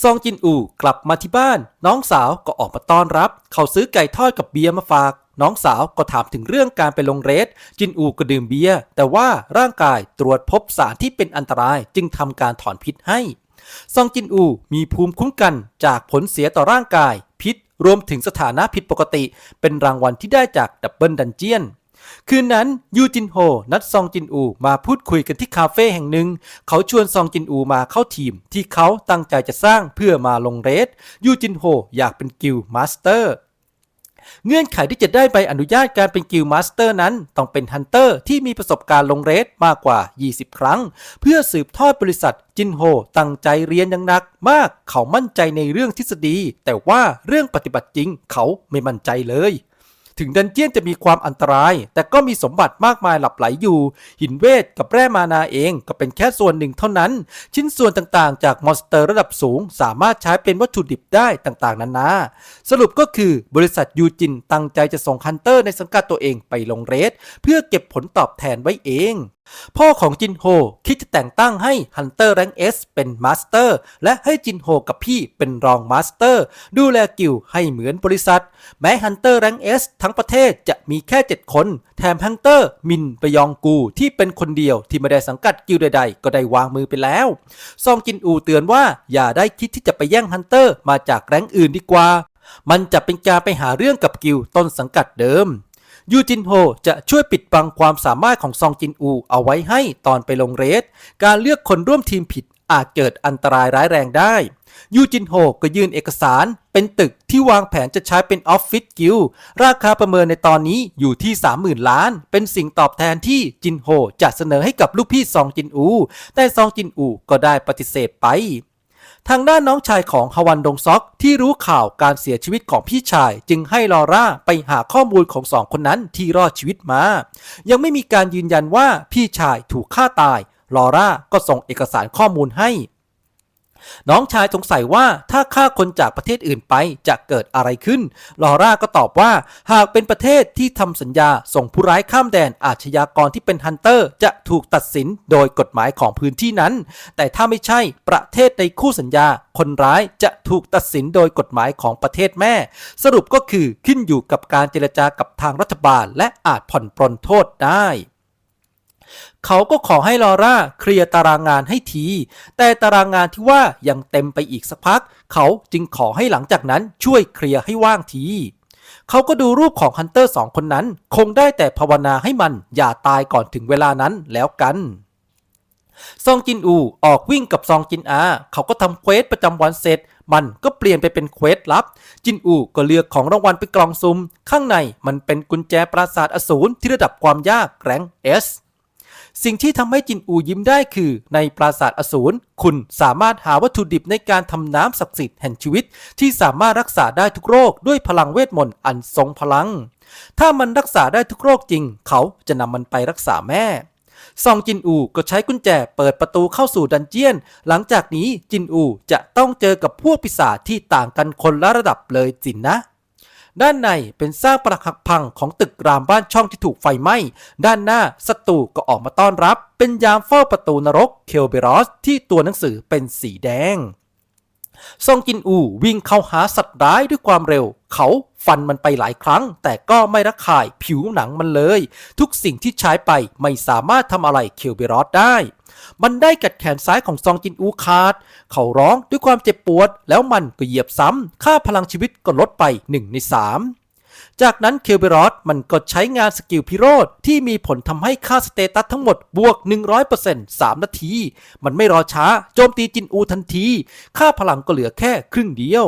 ซองจินอูกลับมาที่บ้าน น้องสาวก็ออกมาต้อนรับ เขาซื้อไก่ทอดกับเบียร์มาฝาก น้องสาวก็ถามถึงเรื่องการไปลงเรส จินอูก็ดื่มเบียร์แต่ว่าร่างกายตรวจพบสารที่เป็นอันตรายจึงทำการถอนพิษให้ ซองจินอูมีภูมิคุ้มกันจากผลเสียต่อร่างกาย พิษรวมถึงสถานะผิดปกติ เป็นรางวัลที่ได้จากดับเบิลดันเจียน คืนนั้นยูจินโฮนัดซองจินอูมาพูดคุยกันที่คาเฟ่แห่งหนึ่ง เขาชวนซองจินอูมาเข้าทีม ที่เขาตั้งใจจะสร้างเพื่อมาลงเรสยูจินโฮอยากเป็นกิลมาสเตอร์เงื่อนไขที่จะได้ใบอนุญาตการเป็นกิลมาสเตอร์นั้น ต้องเป็นฮันเตอร์ที่มีประสบการณ์ลงเรสมากกว่า 20 ครั้ง เพื่อสืบทอดบริษัทจินโฮตั้งใจเรียนอย่างหนักมาก เขามั่นใจในเรื่องทฤษฎี แต่ว่าเรื่องปฏิบัติจริงเขาไม่มั่นใจเลย ถึงดันเจียนจะมีความอันตราย แต่ก็มีสมบัติมากมายหลับไหลอยู่ หินเวทกับแร่มานาเองก็เป็นแค่ส่วนหนึ่งเท่านั้น ชิ้นส่วนต่างๆ จากมอนสเตอร์ระดับสูง สามารถใช้เป็นวัตถุดิบได้ต่างๆนานาสรุปก็คือบริษัทยูจินตั้งใจจะส่งฮันเตอร์ในสังกัดตัวเองไปลงเรสเพื่อเก็บผลตอบแทนไว้เอง พ่อของจินโฮคิดจะแต่งตั้งให้ฮันเตอร์แรงเอสเป็นมาสเตอร์ และให้จินโฮกับพี่เป็นรองมาสเตอร์ ดูแลกิลให้เหมือนบริษัท แม้ฮันเตอร์แรงเอสทั้งประเทศจะมีแค่ 7 คน แถมฮันเตอร์มินปยองกูที่เป็นคนเดียวที่ไม่ได้สังกัดกิลใดๆ ก็ได้วางมือไปแล้ว ซองจินอูเตือนว่าอย่าได้คิดที่จะไปแย่งฮันเตอร์มาจากแรงอื่นดีกว่า มันจะเป็นการไปหาเรื่องกับกิลต้นสังกัดเดิม ยูจินโฮจะช่วยปิดบังความสามารถของซองจินอูเอาไว้ให้ตอนไปลงเรส การเลือกคนร่วมทีมผิดอาจเกิดอันตรายร้ายแรงได้ ยูจินโฮก็ยื่นเอกสารเป็นตึกที่วางแผนจะใช้เป็นออฟฟิศกิลราคาประเมินในตอนนี้อยู่ที่ 30,000 ล้าน เป็นสิ่งตอบแทนที่จินโฮจะเสนอให้กับลูกพี่ซองจินอู แต่ซองจินอูก็ได้ปฏิเสธไป ทางด้านน้องชายของฮวันดงซอกที่รู้ข่าวการเสียชีวิตของพี่ชาย จึงให้ลอร่าไปหาข้อมูลของสองคนนั้นที่รอดชีวิตมา ยังไม่มีการยืนยันว่าพี่ชายถูกฆ่าตายลอร่าก็ส่งเอกสารข้อมูลให้ น้องชายสงสัยว่าถ้าฆ่าคนจากประเทศอื่นไปจะเกิดอะไรขึ้น ลอร่าก็ตอบว่า หากเป็นประเทศที่ทำสัญญาส่งผู้ร้ายข้ามแดนอาชญากรที่เป็นฮันเตอร์จะถูกตัดสินโดยกฎหมายของพื้นที่นั้น แต่ถ้าไม่ใช่ประเทศในคู่สัญญา คนร้ายจะถูกตัดสินโดยกฎหมายของประเทศแม่ สรุปก็คือขึ้นอยู่กับการเจรจากับทางรัฐบาล และอาจผ่อนปรนโทษได้ เขาก็ขอให้ลอร่าเคลียร์ตารางงานให้ที แต่ตารางงานที่ว่ายังเต็มไปอีกสักพัก เขาจึงขอให้หลังจากนั้นช่วยเคลียร์ให้ว่างทีเขาก็ดูรูปของฮันเตอร์สองคนนั้น คงได้แต่ภาวนาให้มันอย่าตายก่อนถึงเวลานั้นแล้วกันซองจินอูออกวิ่งกับซองจินอา เขาก็ทำเควสประจำวันเสร็จ มันก็เปลี่ยนไปเป็นเควสลับ จินอูก็เลือกของรางวัลไปกล่องซุ่มข้างในมันเป็นกุญแจปราสาทอสูรที่ระดับความยากแรง S สิ่ สิ่งที่ทำให้จินอูยิ้มได้คือ ในปราสาทอสูรคุณสามารถหาวัตถุดิบในการทำน้ำศักดิ์สิทธิ์แห่งชีวิต ที่สามารถรักษาได้ทุกโรคด้วยพลังเวทมนต์อันทรงพลัง ถ้ามันรักษาได้ทุกโรคจริง เขาจะนำมันไปรักษาแม่ซองจินอูก็ใช้กุญแจเปิดประตูเข้าสู่ดันเจียน หลังจากนี้จินอูจะต้องเจอกับพวกปีศาจที่ต่างกันคนละระดับเลยจินนะ ด้านในเป็นซากปรักหักพังของตึกรามบ้านช่องที่ถูกไฟไหม้ ด้านหน้าศัตรูก็ออกมาต้อนรับ เป็นยามเฝ้าประตูนรกเคลเบรอสที่ตัวหนังสือเป็นสีแดง ซองจินอูวิ่งเข้าหาสัตว์ร้ายด้วยความเร็ว เขาฟันมันไปหลายครั้ง แต่ก็ไม่ระคายผิวหนังมันเลย ทุกสิ่งที่ใช้ไปไม่สามารถทำอะไรเคลเบรอดได้ มันได้กัดแขนซ้ายของซองจินอูขาด เขาร้องด้วยความเจ็บปวด แล้วมันก็เหยียบซ้ำค่าพลังชีวิตก็ลดไป1ใน3 จากนั้นเคลเบรอสมันก็ใช้งานสกิลพิโรธที่มีผลทำให้ค่าสเตตัสทั้งหมดบวก 100% 3 นาที มันไม่รอช้าโจมตีจินอูทันที ค่าพลังก็เหลือแค่ครึ่งเดียว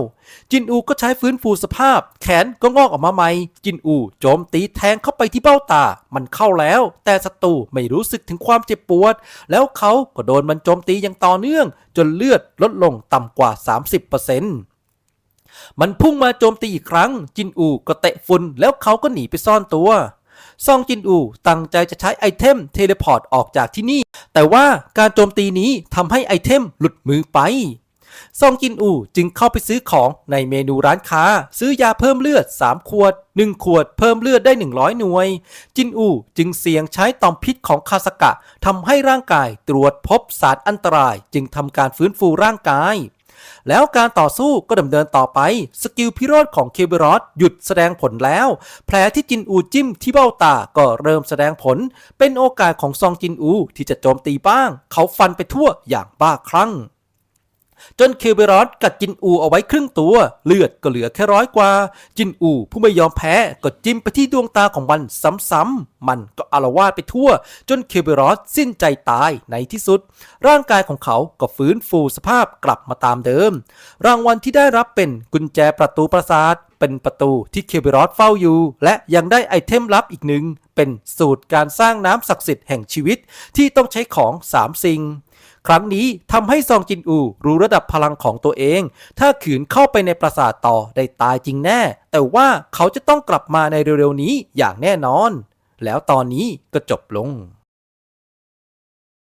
จินอูก็ใช้ฟื้นฟูสภาพ แขนก็งอกออกมาใหม่ จินอูโจมตีแทงเข้าไปที่เบ้าตา มันเข้าแล้ว แต่ศัตรูไม่รู้สึกถึงความเจ็บปวด แล้วเขาก็โดนมันโจมตีอย่างต่อเนื่อง จนเลือดลดลงต่ำกว่า 30% มันพุ่งมาโจมตีอีกครั้ง จินอูก็เตะฝุ่นแล้วเขาก็หนีไปซ่อนตัว ซองจินอูตั้งใจจะใช้ไอเทมเทเลพอร์ตออกจากที่นี่ แต่ว่าการโจมตีนี้ทำให้ไอเทมหลุดมือไป ซองจินอูจึงเข้าไปซื้อของในเมนูร้านค้า ซื้อยาเพิ่มเลือด 3 ขวด 1 ขวดเพิ่มเลือดได้ 100 หน่วย จินอูจึงเสี่ยงใช้ตอมพิษของคาสกะทำให้ร่างกายตรวจพบสารอันตราย จึงทำการฟื้นฟูร่างกาย แล้วการต่อสู้ก็ดำเนินต่อไป สกิลพิโรธของเคเบรอสหยุดแสดงผลแล้ว แผลที่จินอูจิ้มที่เบ้าตาก็เริ่มแสดงผล เป็นโอกาสของซองจินอูที่จะโจมตีบ้าง เขาฟันไปทั่วอย่างบ้าคลั่ง จนเคเบรอสกัดจินอูเอาไว้ครึ่งตัว เลือดก็เหลือแค่ร้อยกว่า จินอูผู้ไม่ยอมแพ้ก็จิ้มไปที่ดวงตาของมันซ้ำๆมันก็อารวาสไปทั่ว จนเคเบรอสสิ้นใจตายในที่สุด ร่างกายของเขาก็ฟื้นฟูสภาพกลับมาตามเดิม รางวัลที่ได้รับเป็นกุญแจประตูปราสาทเป็นประตูที่เคเบรอสเฝ้าอยู่ และยังได้ไอเทมลับอีกหนึ่งเป็นสูตรการสร้างน้ำศักดิ์สิทธิ์แห่งชีวิตที่ต้องใช้ของสามสิ่ง ครั้งนี้ทำให้ซองจินอูรู้ระดับพลังของตัวเอง ถ้าขืนเข้าไปในปราสาทต่อได้ตายจริงแน่ แต่ว่าเขาจะต้องกลับมาในเร็วๆนี้อย่างแน่นอน แล้วตอนนี้ก็จบลง